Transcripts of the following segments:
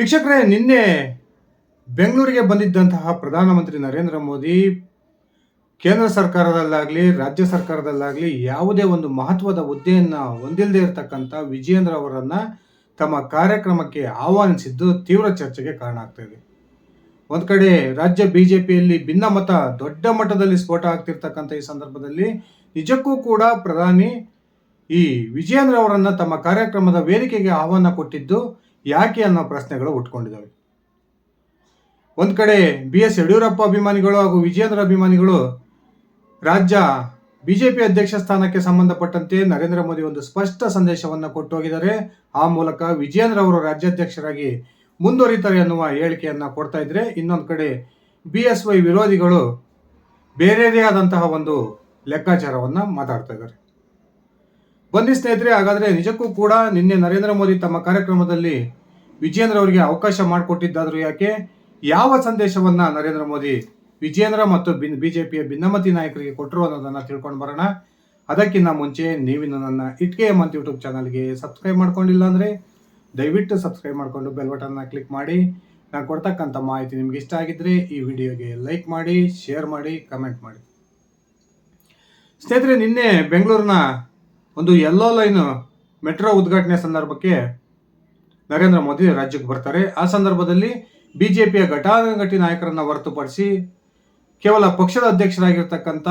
ವೀಕ್ಷಕರೇ, ನಿನ್ನೆ ಬೆಂಗಳೂರಿಗೆ ಬಂದಿದ್ದಂತಹ ಪ್ರಧಾನಮಂತ್ರಿ ನರೇಂದ್ರ ಮೋದಿ ಕೇಂದ್ರ ಸರ್ಕಾರದಲ್ಲಾಗಲಿ, ರಾಜ್ಯ ಸರ್ಕಾರದಲ್ಲಾಗಲಿ ಯಾವುದೇ ಒಂದು ಮಹತ್ವದ ಹುದ್ದೆಯನ್ನು ಹೊಂದಿಲ್ಲದೆ ಇರತಕ್ಕಂಥ ವಿಜಯೇಂದ್ರ ಅವರನ್ನು ತಮ್ಮ ಕಾರ್ಯಕ್ರಮಕ್ಕೆ ಆಹ್ವಾನಿಸಿದ್ದು ತೀವ್ರ ಚರ್ಚೆಗೆ ಕಾರಣ ಆಗ್ತಾ ಇದೆ. ಒಂದು ಕಡೆ ರಾಜ್ಯ ಬಿಜೆಪಿಯಲ್ಲಿ ಭಿನ್ನಮತ ದೊಡ್ಡ ಮಟ್ಟದಲ್ಲಿ ಸ್ಫೋಟ ಆಗ್ತಿರ್ತಕ್ಕಂಥ ಈ ಸಂದರ್ಭದಲ್ಲಿ ನಿಜಕ್ಕೂ ಕೂಡ ಪ್ರಧಾನಿ ಈ ವಿಜಯೇಂದ್ರ ಅವರನ್ನು ತಮ್ಮ ಕಾರ್ಯಕ್ರಮದ ವೇದಿಕೆಗೆ ಆಹ್ವಾನ ಕೊಟ್ಟಿದ್ದು ಯಾಕೆ ಅನ್ನೋ ಪ್ರಶ್ನೆಗಳು ಉಟ್ಕೊಂಡಿದ್ದಾವೆ. ಒಂದು ಕಡೆ ಬಿ ಎಸ್ ಯಡಿಯೂರಪ್ಪ ಅಭಿಮಾನಿಗಳು ಹಾಗೂ ವಿಜಯೇಂದ್ರ ಅಭಿಮಾನಿಗಳು ರಾಜ್ಯ ಬಿಜೆಪಿ ಅಧ್ಯಕ್ಷ ಸ್ಥಾನಕ್ಕೆ ಸಂಬಂಧಪಟ್ಟಂತೆ ನರೇಂದ್ರ ಮೋದಿ ಒಂದು ಸ್ಪಷ್ಟ ಸಂದೇಶವನ್ನು ಕೊಟ್ಟು ಹೋಗಿದ್ದಾರೆ ಆ ಮೂಲಕ ವಿಜಯೇಂದ್ರ ಅವರು ರಾಜ್ಯಾಧ್ಯಕ್ಷರಾಗಿ ಮುಂದುವರಿತಾರೆ ಅನ್ನುವ ಹೇಳಿಕೆಯನ್ನು ಕೊಡ್ತಾ ಇದ್ರೆ ಇನ್ನೊಂದು ಕಡೆ ಬಿ ಎಸ್ ವೈ ವಿರೋಧಿಗಳು ಬೇರೆಯದೇ ಆದಂತಹ ಒಂದು ಲೆಕ್ಕಾಚಾರವನ್ನು ಮಾತಾಡ್ತಾ ಇದ್ದಾರೆ. ಬನ್ನಿ ಸ್ನೇಹಿತರೆ, ಹಾಗಾದ್ರೆ ನಿಜಕ್ಕೂ ಕೂಡ ನಿನ್ನೆ ನರೇಂದ್ರ ಮೋದಿ ತಮ್ಮ ಕಾರ್ಯಕ್ರಮದಲ್ಲಿ ವಿಜಯೇಂದ್ರ ಅವರಿಗೆ ಅವಕಾಶ ಮಾಡಿಕೊಟ್ಟಿದ್ದಾದರೂ ಯಾಕೆ? ಯಾವ ಸಂದೇಶವನ್ನ ನರೇಂದ್ರ ಮೋದಿ ವಿಜಯೇಂದ್ರ ಮತ್ತು ಬಿನ್, ಬಿಜೆಪಿಯ ಭಿನ್ನಮತಿ ನಾಯಕರಿಗೆ ಕೊಟ್ಟರು ಅನ್ನೋದನ್ನು ತಿಳ್ಕೊಂಡು ಬರೋಣ. ಅದಕ್ಕಿಂತ ಮುಂಚೆ ನೀವು ನನ್ನ ಇಟ್ಕೆ ಮಂತ್ ಯೂಟ್ಯೂಬ್ ಚಾನಲ್ಗೆ ಸಬ್ಸ್ಕ್ರೈಬ್ ಮಾಡ್ಕೊಂಡಿಲ್ಲ ಅಂದರೆ ದಯವಿಟ್ಟು ಸಬ್ಸ್ಕ್ರೈಬ್ ಮಾಡಿಕೊಂಡು ಬೆಲ್ ಬಟನ್ನ ಕ್ಲಿಕ್ ಮಾಡಿ. ನಾನು ಕೊಡ್ತಕ್ಕಂಥ ಮಾಹಿತಿ ನಿಮ್ಗೆ ಇಷ್ಟ ಆಗಿದ್ರೆ ಈ ವಿಡಿಯೋಗೆ ಲೈಕ್ ಮಾಡಿ, ಶೇರ್ ಮಾಡಿ, ಕಮೆಂಟ್ ಮಾಡಿ. ಸ್ನೇಹಿತರೆ, ನಿನ್ನೆ ಬೆಂಗಳೂರಿನ ಒಂದು ಯೆಲ್ಲೋ ಲೈನ್ ಮೆಟ್ರೋ ಉದ್ಘಾಟನೆ ಸಂದರ್ಭಕ್ಕೆ ನರೇಂದ್ರ ಮೋದಿ ರಾಜ್ಯಕ್ಕೆ ಬರ್ತಾರೆ. ಆ ಸಂದರ್ಭದಲ್ಲಿ ಬಿಜೆಪಿಯ ಘಟಾನುಘಟಿ ನಾಯಕರನ್ನ ಹೊರತುಪಡಿಸಿ ಕೇವಲ ಪಕ್ಷದ ಅಧ್ಯಕ್ಷರಾಗಿರ್ತಕ್ಕಂಥ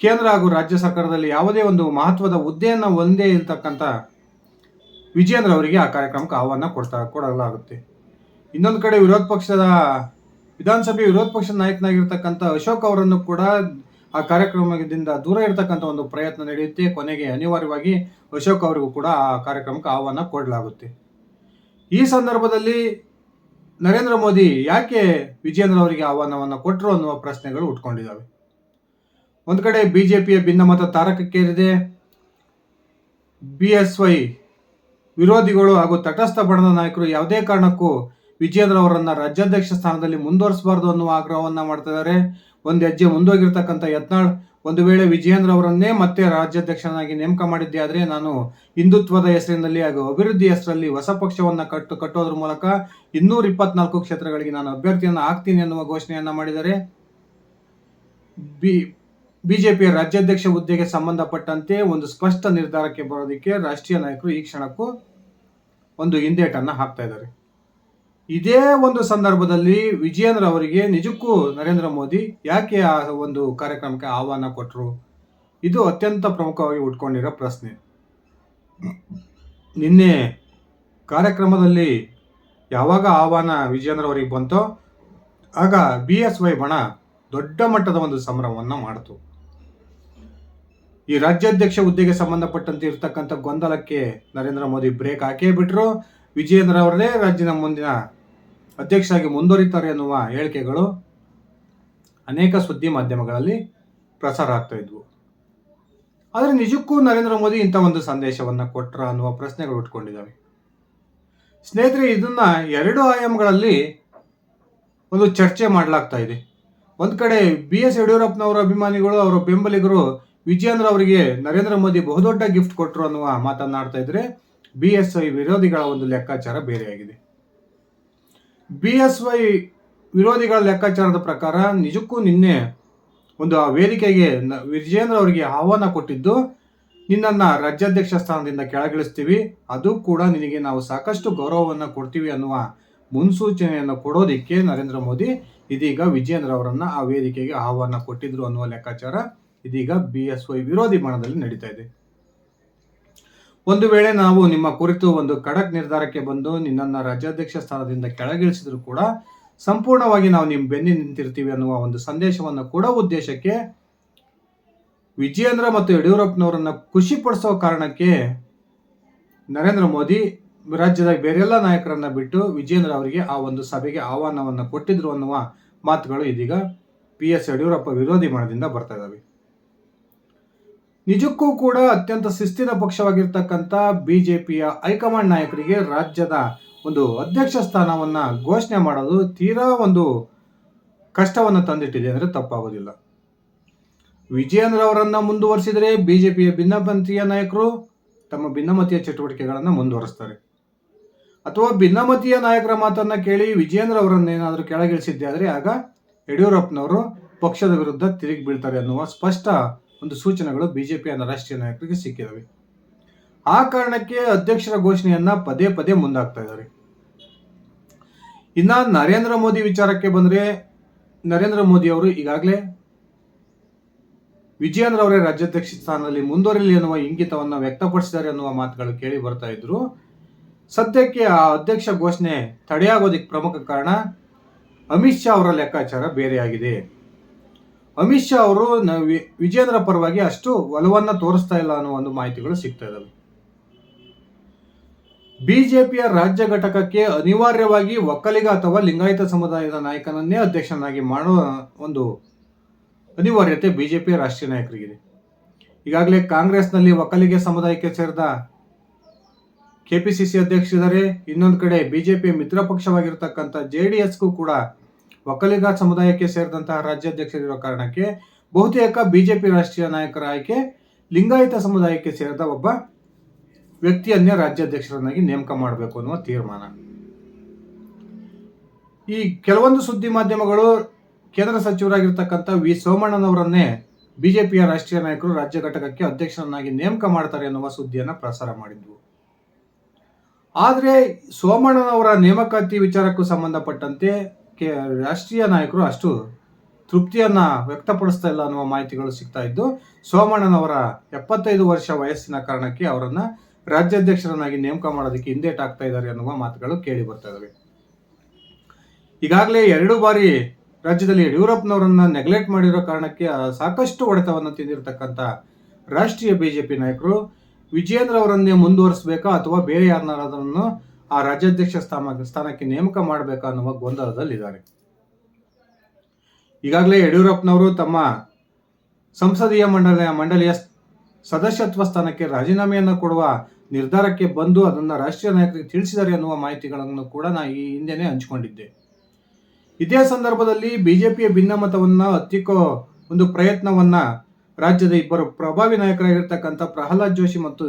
ಕೇಂದ್ರ ಹಾಗೂ ರಾಜ್ಯ ಸರ್ಕಾರದಲ್ಲಿ ಯಾವುದೇ ಒಂದು ಮಹತ್ವದ ಹುದ್ದೆಯನ್ನು ಒಂದೇ ಇರ್ತಕ್ಕಂಥ ವಿಜಯೇಂದ್ರ ಅವರಿಗೆ ಆ ಕಾರ್ಯಕ್ರಮಕ್ಕೆ ಆಹ್ವಾನ ಕೊಡ್ತಾ ಕೊಡಲಾಗುತ್ತೆ. ಇನ್ನೊಂದು ಕಡೆ ವಿರೋಧ ಪಕ್ಷದ ವಿಧಾನಸಭೆ ವಿರೋಧ ಪಕ್ಷದ ನಾಯಕನಾಗಿರ್ತಕ್ಕಂಥ ಅಶೋಕ್ ಅವರನ್ನು ಕೂಡ ಆ ಕಾರ್ಯಕ್ರಮದಿಂದ ದೂರ ಇರತಕ್ಕಂಥ ಒಂದು ಪ್ರಯತ್ನ ನಡೆಯುತ್ತೆ. ಕೊನೆಗೆ ಅನಿವಾರ್ಯವಾಗಿ ಅಶೋಕ್ ಅವರಿಗೂ ಕೂಡ ಆ ಕಾರ್ಯಕ್ರಮಕ್ಕೆ ಆಹ್ವಾನ ಕೊಡಲಾಗುತ್ತೆ. ಈ ಸಂದರ್ಭದಲ್ಲಿ ನರೇಂದ್ರ ಮೋದಿ ಯಾಕೆ ವಿಜೇಂದ್ರ ಅವರಿಗೆ ಆಹ್ವಾನವನ್ನು ಕೊಟ್ಟರು ಅನ್ನುವ ಪ್ರಶ್ನೆಗಳು ಉಟ್ಕೊಂಡಿದ್ದಾವೆ. ಒಂದು ಕಡೆ ಬಿಜೆಪಿಯ ಭಿನ್ನಮತ ತಾರಕಕ್ಕೇರಿದೆ. ಬಿ ಎಸ್ ವೈ ವಿರೋಧಿಗಳು ಹಾಗೂ ತಟಸ್ಥ ಬಣದ ನಾಯಕರು ಯಾವುದೇ ಕಾರಣಕ್ಕೂ ವಿಜೇಂದ್ರ ಅವರನ್ನು ರಾಜ್ಯಾಧ್ಯಕ್ಷ ಸ್ಥಾನದಲ್ಲಿ ಮುಂದುವರಿಸಬಾರದು ಅನ್ನುವ ಆಗ್ರಹವನ್ನ ಮಾಡ್ತಾ ಇದ್ದಾರೆ. ಒಂದು ಹೆಜ್ಜೆ ಮುಂದೋಗಿರ್ತಕ್ಕಂಥ ಯತ್ನಾಳ್, ಒಂದು ವೇಳೆ ವಿಜಯೇಂದ್ರ ಅವರನ್ನೇ ಮತ್ತೆ ರಾಜ್ಯಾಧ್ಯಕ್ಷನಾಗಿ ನೇಮಕ ಮಾಡಿದ್ದೆ ಆದರೆ ನಾನು ಹಿಂದುತ್ವದ ಹೆಸರಿನಲ್ಲಿ ಹಾಗೂ ಅಭಿವೃದ್ಧಿ ಹೆಸರಲ್ಲಿ ಹೊಸ ಪಕ್ಷವನ್ನು ಕಟ್ಟು ಕಟ್ಟೋದ್ರ ಮೂಲಕ ಇನ್ನೂರ ಇಪ್ಪತ್ನಾಲ್ಕು ಕ್ಷೇತ್ರಗಳಿಗೆ ನಾನು ಅಭ್ಯರ್ಥಿಯನ್ನು ಹಾಕ್ತೀನಿ ಅನ್ನುವ ಘೋಷಣೆಯನ್ನ ಮಾಡಿದ್ದಾರೆ ಬಿ, ಬಿಜೆಪಿಯ ರಾಜ್ಯಾಧ್ಯಕ್ಷ ಹುದ್ದೆಗೆ ಸಂಬಂಧಪಟ್ಟಂತೆ ಒಂದು ಸ್ಪಷ್ಟ ನಿರ್ಧಾರಕ್ಕೆ ಬರೋದಕ್ಕೆ ರಾಷ್ಟ್ರೀಯ ನಾಯಕರು ಈ ಕ್ಷಣಕ್ಕೂ ಒಂದು ಹಿಂದೇಟನ್ನು ಹಾಕ್ತಾ ಇದ್ದಾರೆ. ಇದೇ ಒಂದು ಸಂದರ್ಭದಲ್ಲಿ ವಿಜಯೇಂದ್ರ ಅವರಿಗೆ ನಿಜಕ್ಕೂ ನರೇಂದ್ರ ಮೋದಿ ಯಾಕೆ ಆ ಒಂದು ಕಾರ್ಯಕ್ರಮಕ್ಕೆ ಆಹ್ವಾನ ಕೊಟ್ಟರು ಇದು ಅತ್ಯಂತ ಪ್ರಮುಖವಾಗಿ ಉಟ್ಕೊಂಡಿರೋ ಪ್ರಶ್ನೆ. ನಿನ್ನೆ ಕಾರ್ಯಕ್ರಮದಲ್ಲಿ ಯಾವಾಗ ಆಹ್ವಾನ ವಿಜಯೇಂದ್ರ ಅವರಿಗೆ ಬಂತೋ, ಆಗ ಬಿ ಎಸ್ ವೈ ಬಣ ದೊಡ್ಡ ಮಟ್ಟದ ಒಂದು ಸಂಭ್ರಮವನ್ನು ಮಾಡಿತು. ಈ ರಾಜ್ಯಾಧ್ಯಕ್ಷ ಹುದ್ದೆಗೆ ಸಂಬಂಧಪಟ್ಟಂತೆ ಇರತಕ್ಕಂಥ ಗೊಂದಲಕ್ಕೆ ನರೇಂದ್ರ ಮೋದಿ ಬ್ರೇಕ್ ಹಾಕೇ ಬಿಟ್ರು. ವಿಜಯೇಂದ್ರ ಅವರೇ ರಾಜ್ಯದ ಮುಂದಿನ ಅಧ್ಯಕ್ಷರಾಗಿ ಮುಂದುವರಿತಾರೆ ಎನ್ನುವ ಹೇಳಿಕೆಗಳು ಅನೇಕ ಸುದ್ದಿ ಮಾಧ್ಯಮಗಳಲ್ಲಿ ಪ್ರಸಾರ ಆಗ್ತಾ ಇದ್ವು. ಆದರೆ ನಿಜಕ್ಕೂ ನರೇಂದ್ರ ಮೋದಿ ಇಂಥ ಒಂದು ಸಂದೇಶವನ್ನ ಕೊಟ್ರ ಅನ್ನುವ ಪ್ರಶ್ನೆಗಳು ಉಟ್ಕೊಂಡಿದ್ದಾವೆ. ಸ್ನೇಹಿತರೆ, ಇದನ್ನ ಎರಡು ಆಯಾಮಗಳಲ್ಲಿ ಒಂದು ಚರ್ಚೆ ಮಾಡಲಾಗ್ತಾ ಇದೆ. ಒಂದು ಕಡೆ ಬಿ ಎಸ್ ಯಡಿಯೂರಪ್ಪನವರ ಅಭಿಮಾನಿಗಳು, ಅವರ ಬೆಂಬಲಿಗರು ವಿಜಯೇಂದ್ರ ಅವರಿಗೆ ನರೇಂದ್ರ ಮೋದಿ ಬಹುದೊಡ್ಡ ಗಿಫ್ಟ್ ಕೊಟ್ಟರು ಅನ್ನುವ ಮಾತನ್ನಾಡ್ತಾ ಇದ್ರೆ ಬಿ ಎಸ್ ಐ ವಿರೋಧಿಗಳ ಒಂದು ಲೆಕ್ಕಾಚಾರ ಬೇರೆಯಾಗಿದೆ. ಬಿ ಎಸ್ ವೈ ವಿರೋಧಿಗಳ ಲೆಕ್ಕಾಚಾರದ ಪ್ರಕಾರ ನಿಜಕ್ಕೂ ನಿನ್ನೆ ಒಂದು ಆ ವೇದಿಕೆಗೆ ವಿಜೇಂದ್ರ ಅವರಿಗೆ ಆಹ್ವಾನ ಕೊಟ್ಟಿದ್ದು, ನಿನ್ನನ್ನು ರಾಜ್ಯಾಧ್ಯಕ್ಷ ಸ್ಥಾನದಿಂದ ಕೆಳಗಿಳಿಸ್ತೀವಿ, ಅದು ಕೂಡ ನಿನಗೆ ನಾವು ಸಾಕಷ್ಟು ಗೌರವವನ್ನು ಕೊಡ್ತೀವಿ ಅನ್ನುವ ಮುನ್ಸೂಚನೆಯನ್ನು ಕೊಡೋದಿಕ್ಕೆ ನರೇಂದ್ರ ಮೋದಿ ಇದೀಗ ವಿಜೇಂದ್ರ ಅವರನ್ನು ಆ ವೇದಿಕೆಗೆ ಆಹ್ವಾನ ಕೊಟ್ಟಿದ್ರು ಅನ್ನುವ ಲೆಕ್ಕಾಚಾರ ಇದೀಗ ಬಿ ಎಸ್ ವೈ ವಿರೋಧಿ ಬಣದಲ್ಲಿ ನಡೀತಾ ಇದೆ. ಒಂದು ವೇಳೆ ನಾವು ನಿಮ್ಮ ಕುರಿತು ಒಂದು ಖಡಕ್ ನಿರ್ಧಾರಕ್ಕೆ ಬಂದು ನಿನ್ನನ್ನು ರಾಜ್ಯಾಧ್ಯಕ್ಷ ಸ್ಥಾನದಿಂದ ಕೆಳಗಿಳಿಸಿದ್ರು ಕೂಡ ಸಂಪೂರ್ಣವಾಗಿ ನಾವು ನಿಮ್ಮ ಬೆನ್ನಿ ನಿಂತಿರ್ತೀವಿ ಅನ್ನುವ ಒಂದು ಸಂದೇಶವನ್ನು ಕೂಡ ಉದ್ದೇಶಕ್ಕೆ ವಿಜಯೇಂದ್ರ ಮತ್ತು ಯಡಿಯೂರಪ್ಪನವರನ್ನು ಖುಷಿಪಡಿಸೋ ಕಾರಣಕ್ಕೆ ನರೇಂದ್ರ ಮೋದಿ ರಾಜ್ಯದ ಬೇರೆಲ್ಲ ನಾಯಕರನ್ನ ಬಿಟ್ಟು ವಿಜಯೇಂದ್ರ ಅವರಿಗೆ ಆ ಒಂದು ಸಭೆಗೆ ಆಹ್ವಾನವನ್ನು ಕೊಟ್ಟಿದ್ರು ಅನ್ನುವ ಮಾತುಗಳು ಇದೀಗ ಪಿ ಎಸ್ ಯಡಿಯೂರಪ್ಪ ವಿರೋಧಿ ಮನದಿಂದ ಬರ್ತಾ ಇದ್ದಾವೆ ನಿಜಕ್ಕೂ ಕೂಡ ಅತ್ಯಂತ ಶಿಸ್ತಿನ ಪಕ್ಷವಾಗಿರ್ತಕ್ಕಂಥ ಪಿಯ ಹೈಕಮಾಂಡ್ ನಾಯಕರಿಗೆ ರಾಜ್ಯದ ಒಂದು ಅಧ್ಯಕ್ಷ ಸ್ಥಾನವನ್ನು ಘೋಷಣೆ ಮಾಡೋದು ತೀರಾ ಒಂದು ಕಷ್ಟವನ್ನು ತಂದಿಟ್ಟಿದೆ ಅಂದರೆ ತಪ್ಪಾಗೋದಿಲ್ಲ. ವಿಜಯೇಂದ್ರ ಅವರನ್ನು ಮುಂದುವರಿಸಿದರೆ ಬಿ ಜೆ ಪಿಯ ಭಿನ್ನಪಂಥೀಯ ನಾಯಕರು ತಮ್ಮ ಭಿನ್ನಮತೀಯ ಚಟುವಟಿಕೆಗಳನ್ನು ಮುಂದುವರಿಸ್ತಾರೆ. ಅಥವಾ ಭಿನ್ನಮತೀಯ ನಾಯಕರ ಮಾತನ್ನು ಕೇಳಿ ವಿಜಯೇಂದ್ರ ಅವರನ್ನೇನಾದರೂ ಕೆಳಗಿಳಿಸಿದ್ದೆ ಆದರೆ ಆಗ ಯಡಿಯೂರಪ್ಪನವರು ಪಕ್ಷದ ವಿರುದ್ಧ ತಿರುಗಿ ಬೀಳ್ತಾರೆ ಅನ್ನುವ ಸ್ಪಷ್ಟ ಒಂದು ಸೂಚನೆಗಳು ಬಿಜೆಪಿಯ ರಾಷ್ಟ್ರೀಯ ನಾಯಕರಿಗೆ ಸಿಕ್ಕಿದವೆ. ಆ ಕಾರಣಕ್ಕೆ ಅಧ್ಯಕ್ಷರ ಘೋಷಣೆಯನ್ನ ಪದೇ ಪದೇ ಮುಂದಾಗ್ತಾ ಇದ್ದಾರೆ. ಇನ್ನ ನರೇಂದ್ರ ಮೋದಿ ವಿಚಾರಕ್ಕೆ ಬಂದ್ರೆ ನರೇಂದ್ರ ಮೋದಿ ಅವರು ಈಗಾಗಲೇ ವಿಜಯೇಂದ್ರ ಅವರೇ ರಾಜ್ಯಾಧ್ಯಕ್ಷ ಸ್ಥಾನದಲ್ಲಿ ಮುಂದುವರಿಲಿ ಎನ್ನುವ ಇಂಗಿತವನ್ನು ವ್ಯಕ್ತಪಡಿಸಿದ್ದಾರೆ ಅನ್ನುವ ಮಾತುಗಳು ಕೇಳಿ ಬರ್ತಾ ಇದ್ರು. ಸದ್ಯಕ್ಕೆ ಆ ಅಧ್ಯಕ್ಷ ಘೋಷಣೆ ತಡೆಯಾಗೋದಕ್ಕೆ ಪ್ರಮುಖ ಕಾರಣ ಅಮಿತ್ ಶಾ ಅವರ ಲೆಕ್ಕಾಚಾರ ಬೇರೆಯಾಗಿದೆ. ಅಮಿತ್ ಶಾ ಅವರು ವಿಜೇಂದ್ರ ಪರವಾಗಿ ಅಷ್ಟು ಒಲವನ್ನ ತೋರಿಸ್ತಾ ಇಲ್ಲ ಅನ್ನೋ ಒಂದು ಮಾಹಿತಿಗಳು ಸಿಗ್ತಾ ಇದಾವೆ. ಬಿಜೆಪಿಯ ರಾಜ್ಯ ಘಟಕಕ್ಕೆ ಅನಿವಾರ್ಯವಾಗಿ ಒಕ್ಕಲಿಗ ಅಥವಾ ಲಿಂಗಾಯತ ಸಮುದಾಯದ ನಾಯಕನನ್ನೇ ಅಧ್ಯಕ್ಷನಾಗಿ ಮಾಡುವ ಒಂದು ಅನಿವಾರ್ಯತೆ ಬಿಜೆಪಿಯ ರಾಷ್ಟ್ರೀಯ ನಾಯಕರಿಗಿದೆ. ಈಗಾಗಲೇ ಕಾಂಗ್ರೆಸ್ನಲ್ಲಿ ಒಕ್ಕಲಿಗ ಸಮುದಾಯಕ್ಕೆ ಸೇರಿದ ಕೆಪಿಸಿಸಿ ಅಧ್ಯಕ್ಷರಿದ್ದಾರೆ. ಇನ್ನೊಂದು ಕಡೆ ಬಿಜೆಪಿ ಮಿತ್ರ ಪಕ್ಷವಾಗಿರ್ತಕ್ಕಂಥ ಜೆ ಡಿ ಎಸ್ಗೂ ಕೂಡ ಒಕ್ಕಲಿಗ ಸಮುದಾಯಕ್ಕೆ ಸೇರಿದಂತಹ ರಾಜ್ಯಾಧ್ಯಕ್ಷರಿರುವ ಕಾರಣಕ್ಕೆ ಬಹುತೇಕ ಬಿಜೆಪಿ ರಾಷ್ಟ್ರೀಯ ನಾಯಕರ ಆಯ್ಕೆ ಲಿಂಗಾಯತ ಸಮುದಾಯಕ್ಕೆ ಸೇರಿದ ಒಬ್ಬ ವ್ಯಕ್ತಿಯನ್ನೇ ರಾಜ್ಯಾಧ್ಯಕ್ಷರನ್ನಾಗಿ ನೇಮಕ ಮಾಡಬೇಕು ಅನ್ನುವ ತೀರ್ಮಾನ. ಈ ಕೆಲವೊಂದು ಸುದ್ದಿ ಮಾಧ್ಯಮಗಳು ಕೇಂದ್ರ ಸಚಿವರಾಗಿರ್ತಕ್ಕಂಥ ವಿ. ಸೋಮಣ್ಣನವರನ್ನೇ ಬಿಜೆಪಿಯ ರಾಷ್ಟ್ರೀಯ ನಾಯಕರು ರಾಜ್ಯ ಘಟಕಕ್ಕೆ ಅಧ್ಯಕ್ಷರನ್ನಾಗಿ ನೇಮಕ ಮಾಡ್ತಾರೆ ಅನ್ನುವ ಸುದ್ದಿಯನ್ನು ಪ್ರಸಾರ ಮಾಡಿದ್ವು. ಆದರೆ ಸೋಮಣ್ಣನವರ ನೇಮಕಾತಿ ವಿಚಾರಕ್ಕೂ ಸಂಬಂಧಪಟ್ಟಂತೆ ಕೆ, ರಾಷ್ಟ್ರೀಯ ನಾಯಕರು ಅಷ್ಟು ತೃಪ್ತಿಯನ್ನ ವ್ಯಕ್ತಪಡಿಸ್ತಾ ಇಲ್ಲ ಅನ್ನುವ ಮಾಹಿತಿಗಳು ಸಿಗ್ತಾ ಇದ್ದು, ಸೋಮಣ್ಣನವರ ಎಪ್ಪತ್ತೈದು ವರ್ಷ ವಯಸ್ಸಿನ ಕಾರಣಕ್ಕೆ ಅವರನ್ನ ರಾಜ್ಯಾಧ್ಯಕ್ಷರನ್ನಾಗಿ ನೇಮಕ ಮಾಡೋದಕ್ಕೆ ಹಿಂದೇಟಾಗ್ತಾ ಇದ್ದಾರೆ ಅನ್ನುವ ಮಾತುಗಳು ಕೇಳಿ ಬರ್ತಾ ಇದಾವೆ. ಈಗಾಗಲೇ ಎರಡು ಬಾರಿ ರಾಜ್ಯದಲ್ಲಿ ಯಡಿಯೂರಪ್ಪನವರನ್ನ ನೆಗ್ಲೆಕ್ಟ್ ಮಾಡಿರೋ ಕಾರಣಕ್ಕೆ ಸಾಕಷ್ಟು ಹೊಡೆತವನ್ನು ತಿಂದಿರತಕ್ಕಂಥ ರಾಷ್ಟ್ರೀಯ ಬಿಜೆಪಿ ನಾಯಕರು ವಿಜಯೇಂದ್ರ ಅವರನ್ನೇ ಮುಂದುವರಿಸಬೇಕಾ ಅಥವಾ ಬೇರೆ ಯಾರನ್ನಾದ್ರೂ ಆ ರಾಜ್ಯಾಧ್ಯಕ್ಷ ಸ್ಥಾನ, ಸ್ಥಾನಕ್ಕೆ ನೇಮಕ ಮಾಡಬೇಕಾ ಅನ್ನುವ ಗೊಂದಲದಲ್ಲಿದ್ದಾರೆ. ಈಗಾಗಲೇ ಯಡಿಯೂರಪ್ಪನವರು ತಮ್ಮ ಸಂಸದೀಯ ಮಂಡಳಿಯ ಮಂಡಳಿಯ ಸದಸ್ಯತ್ವ ಸ್ಥಾನಕ್ಕೆ ರಾಜೀನಾಮೆಯನ್ನು ಕೊಡುವ ನಿರ್ಧಾರಕ್ಕೆ ಬಂದು ಅದನ್ನು ರಾಷ್ಟ್ರೀಯ ನಾಯಕರಿಗೆ ತಿಳಿಸಿದ್ದಾರೆ ಅನ್ನುವ ಮಾಹಿತಿಗಳನ್ನು ಕೂಡ ನಾ ಈ ಹಿಂದೆನೇ ಹಂಚಿಕೊಂಡಿದ್ದೆ. ಇದೇ ಸಂದರ್ಭದಲ್ಲಿ ಬಿಜೆಪಿಯ ಭಿನ್ನಮತವನ್ನ ಹತ್ತಿಕ್ಕೋ ಒಂದು ಪ್ರಯತ್ನವನ್ನ ರಾಜ್ಯದ ಇಬ್ಬರು ಪ್ರಭಾವಿ ನಾಯಕರಾಗಿರ್ತಕ್ಕಂಥ ಪ್ರಹ್ಲಾದ್ ಜೋಶಿ ಮತ್ತು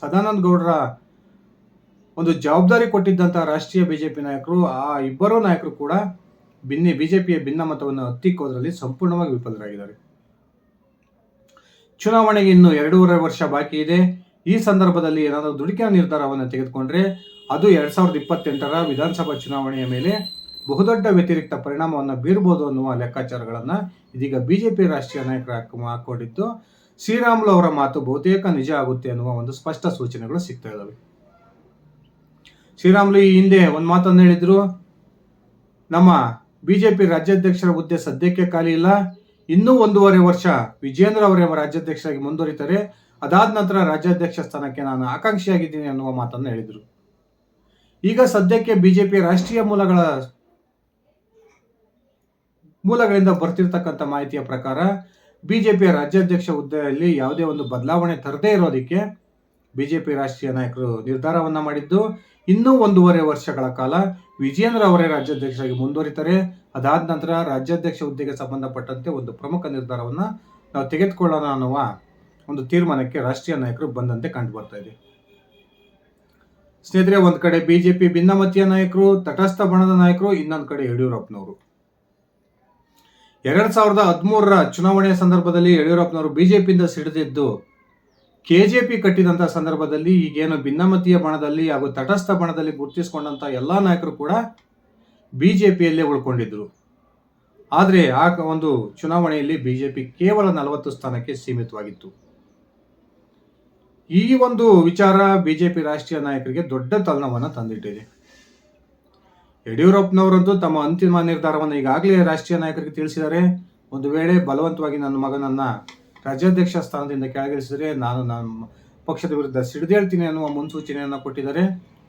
ಸದಾನಂದ ಗೌಡರ ಒಂದು ಜವಾಬ್ದಾರಿ ಕೊಟ್ಟಿದ್ದಂಥ ರಾಷ್ಟ್ರೀಯ ಬಿಜೆಪಿ ನಾಯಕರು, ಆ ಇಬ್ಬರೂ ನಾಯಕರು ಕೂಡ ಭಿನ್ನ ಬಿಜೆಪಿಯ ಭಿನ್ನಮತವನ್ನು ಹತ್ತಿಕ್ಕೋದ್ರಲ್ಲಿ ಸಂಪೂರ್ಣವಾಗಿ ವಿಫಲರಾಗಿದ್ದಾರೆ. ಚುನಾವಣೆಗೆ ಇನ್ನು ಎರಡೂವರೆ ವರ್ಷ ಬಾಕಿ ಇದೆ. ಈ ಸಂದರ್ಭದಲ್ಲಿ ಏನಾದರೂ ದುಡುಕಿನ ನಿರ್ಧಾರವನ್ನು ತೆಗೆದುಕೊಂಡ್ರೆ ಅದು ಎರಡ್ ಸಾವಿರದ ಇಪ್ಪತ್ತೆಂಟರ ವಿಧಾನಸಭಾ ಚುನಾವಣೆಯ ಮೇಲೆ ಬಹುದೊಡ್ಡ ವ್ಯತಿರಿಕ್ತ ಪರಿಣಾಮವನ್ನು ಬೀರಬಹುದು ಅನ್ನುವ ಲೆಕ್ಕಾಚಾರಗಳನ್ನು ಇದೀಗ ಬಿಜೆಪಿ ರಾಷ್ಟ್ರೀಯ ನಾಯಕರ ಹಾಕ್- ಹಾಕೊಂಡಿದ್ದು ಶ್ರೀರಾಮುಲು ಅವರ ಮಾತು ಬಹುತೇಕ ನಿಜ ಆಗುತ್ತೆ ಅನ್ನುವ ಒಂದು ಸ್ಪಷ್ಟ ಸೂಚನೆಗಳು ಸಿಗ್ತಾ ಇದಾವೆ. ಶ್ರೀರಾಮುಲು ಈ ಹಿಂದೆ ಒಂದು ಮಾತನ್ನು ಹೇಳಿದ್ರು, ನಮ್ಮ ಬಿಜೆಪಿ ರಾಜ್ಯಾಧ್ಯಕ್ಷರ ಹುದ್ದೆ ಸದ್ಯಕ್ಕೆ ಖಾಲಿ ಇಲ್ಲ. ಇನ್ನೂ ಒಂದೂವರೆ ವರ್ಷ ವಿಜೇಂದ್ರ ಅವರೇ ರಾಜ್ಯಾಧ್ಯಕ್ಷರಾಗಿ ಮುಂದುವರಿತಾರೆ. ಅದಾದ ನಂತರ ರಾಜ್ಯಾಧ್ಯಕ್ಷ ಸ್ಥಾನಕ್ಕೆ ನಾನು ಆಕಾಂಕ್ಷಿಯಾಗಿದ್ದೀನಿ ಅನ್ನುವ ಮಾತನ್ನು ಹೇಳಿದರು. ಈಗ ಸದ್ಯಕ್ಕೆ ಬಿಜೆಪಿ ರಾಷ್ಟ್ರೀಯ ಮೂಲಗಳ ಮೂಲಗಳಿಂದ ಬರ್ತಿರ್ತಕ್ಕಂಥ ಮಾಹಿತಿಯ ಪ್ರಕಾರ ಬಿಜೆಪಿಯ ರಾಜ್ಯಾಧ್ಯಕ್ಷ ಹುದ್ದೆಯಲ್ಲಿ ಯಾವುದೇ ಒಂದು ಬದಲಾವಣೆ ತರದೇ ಇರೋದಕ್ಕೆ ಬಿಜೆಪಿ ರಾಷ್ಟ್ರೀಯ ನಾಯಕರು ನಿರ್ಧಾರವನ್ನ ಮಾಡಿದ್ದು ಇನ್ನೂ ಒಂದೂವರೆ ವರ್ಷಗಳ ಕಾಲ ವಿಜೇಂದ್ರ ಅವರೇ ರಾಜ್ಯಾಧ್ಯಕ್ಷರಾಗಿ ಮುಂದುವರಿತಾರೆ. ಅದಾದ ನಂತರ ರಾಜ್ಯಾಧ್ಯಕ್ಷ ಹುದ್ದೆಗೆ ಸಂಬಂಧಪಟ್ಟಂತೆ ಒಂದು ಪ್ರಮುಖ ನಿರ್ಧಾರವನ್ನ ನಾವು ತೆಗೆದುಕೊಳ್ಳೋಣ ಅನ್ನುವ ಒಂದು ತೀರ್ಮಾನಕ್ಕೆ ರಾಷ್ಟ್ರೀಯ ನಾಯಕರು ಬಂದಂತೆ ಕಂಡು ಬರ್ತಾ ಇದೆ. ಸ್ನೇಹಿತರೆ, ಒಂದು ಕಡೆ ಬಿಜೆಪಿ ಭಿನ್ನಮತೀಯ ನಾಯಕರು, ತಟಸ್ಥ ಬಣದ ನಾಯಕರು, ಇನ್ನೊಂದು ಕಡೆ ಯಡಿಯೂರಪ್ಪನವರು. ಎರಡ್ ಸಾವಿರದ ಹದಿಮೂರರ ಚುನಾವಣೆಯ ಸಂದರ್ಭದಲ್ಲಿ ಯಡಿಯೂರಪ್ಪನವರು ಬಿಜೆಪಿಯಿಂದ ಸಿಡಿದಿದ್ದು ಕೆಜೆಪಿ ಕಟ್ಟಿದಂತಹ ಸಂದರ್ಭದಲ್ಲಿ ಈಗೇನು ಭಿನ್ನಮತೀಯ ಬಣದಲ್ಲಿ ಹಾಗೂ ತಟಸ್ಥ ಬಣದಲ್ಲಿ ಗುರುತಿಸಿಕೊಂಡಂತ ಎಲ್ಲ ನಾಯಕರು ಕೂಡ ಬಿಜೆಪಿಯಲ್ಲೇ ಉಳ್ಕೊಂಡಿದ್ರು. ಆದರೆ ಆ ಒಂದು ಚುನಾವಣೆಯಲ್ಲಿ ಬಿಜೆಪಿ ಕೇವಲ ನಲವತ್ತು ಸ್ಥಾನಕ್ಕೆ ಸೀಮಿತವಾಗಿತ್ತು. ಈ ಒಂದು ವಿಚಾರ ಬಿಜೆಪಿ ರಾಷ್ಟ್ರೀಯ ನಾಯಕರಿಗೆ ದೊಡ್ಡ ತಲನವನ್ನು ತಂದಿಟ್ಟಿದೆ. ಯಡಿಯೂರಪ್ಪನವರಂತೂ ತಮ್ಮ ಅಂತಿಮ ನಿರ್ಧಾರವನ್ನು ಈಗಾಗಲೇ ರಾಷ್ಟ್ರೀಯ ನಾಯಕರಿಗೆ ತಿಳಿಸಿದ್ದಾರೆ. ಒಂದು ವೇಳೆ ಬಲವಂತವಾಗಿ ನನ್ನ ಮಗನನ್ನ ರಾಜ್ಯಾಧ್ಯಕ್ಷ ಸ್ಥಾನದಿಂದ ಕೆಳಗಿಳಿಸಿದರೆ ನಾನು ನಮ್ಮ ಪಕ್ಷದ ವಿರುದ್ಧ ಸಿಡಿದೇಳ್ತೀನಿ ಅನ್ನುವ ಮುನ್ಸೂಚನೆಯನ್ನು ಕೊಟ್ಟಿದ್ದಾರೆ.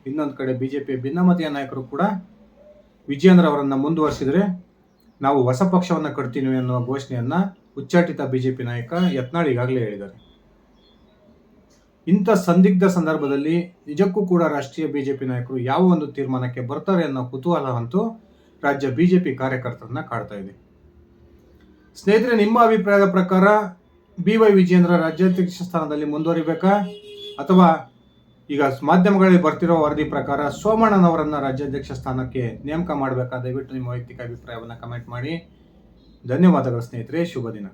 ಇನ್ನೊಂದು ಕಡೆ ಬಿಜೆಪಿ ಭಿನ್ನಮತೀಯ ನಾಯಕರು ಕೂಡ ವಿಜಯೇಂದ್ರ ಅವರನ್ನು ಮುಂದುವರಿಸಿದರೆ ನಾವು ಹೊಸ ಪಕ್ಷವನ್ನು ಕಟ್ತೀನಿ ಅನ್ನುವ ಘೋಷಣೆಯನ್ನು ಉಚ್ಚಾಟಿತ ಬಿಜೆಪಿ ನಾಯಕ ಯತ್ನಾಳ್ ಈಗಾಗಲೇ ಹೇಳಿದ್ದಾರೆ. ಇಂಥ ಸಂದಿಗ್ಧ ಸಂದರ್ಭದಲ್ಲಿ ನಿಜಕ್ಕೂ ಕೂಡ ರಾಷ್ಟ್ರೀಯ ಬಿಜೆಪಿ ನಾಯಕರು ಯಾವ ಒಂದು ತೀರ್ಮಾನಕ್ಕೆ ಬರ್ತಾರೆ ಅನ್ನೋ ಕುತೂಹಲ ಅಂತೂ ರಾಜ್ಯ ಬಿಜೆಪಿ ಕಾರ್ಯಕರ್ತರನ್ನ ಕಾಡ್ತಾ ಇದೆ. ಸ್ನೇಹಿತರೆ, ನಿಮ್ಮ ಅಭಿಪ್ರಾಯದ ಪ್ರಕಾರ ಬಿ ವೈ ವಿಜೇಂದ್ರ ರಾಜ್ಯಾಧ್ಯಕ್ಷ ಸ್ಥಾನದಲ್ಲಿ ಮುಂದುವರಿಬೇಕಾ? ಅಥವಾ ಈಗ ಮಾಧ್ಯಮಗಳಲ್ಲಿ ಬರ್ತಿರೋ ವರದಿ ಪ್ರಕಾರ ಸೋಮಣ್ಣನವರನ್ನ ರಾಜ್ಯಾಧ್ಯಕ್ಷ ಸ್ಥಾನಕ್ಕೆ ನೇಮಕ ಮಾಡಬೇಕಾ? ದಯವಿಟ್ಟು ನಿಮ್ಮ ವೈಯಕ್ತಿಕ ಅಭಿಪ್ರಾಯವನ್ನು ಕಮೆಂಟ್ ಮಾಡಿ. ಧನ್ಯವಾದಗಳು ಸ್ನೇಹಿತರೆ, ಶುಭ ದಿನ.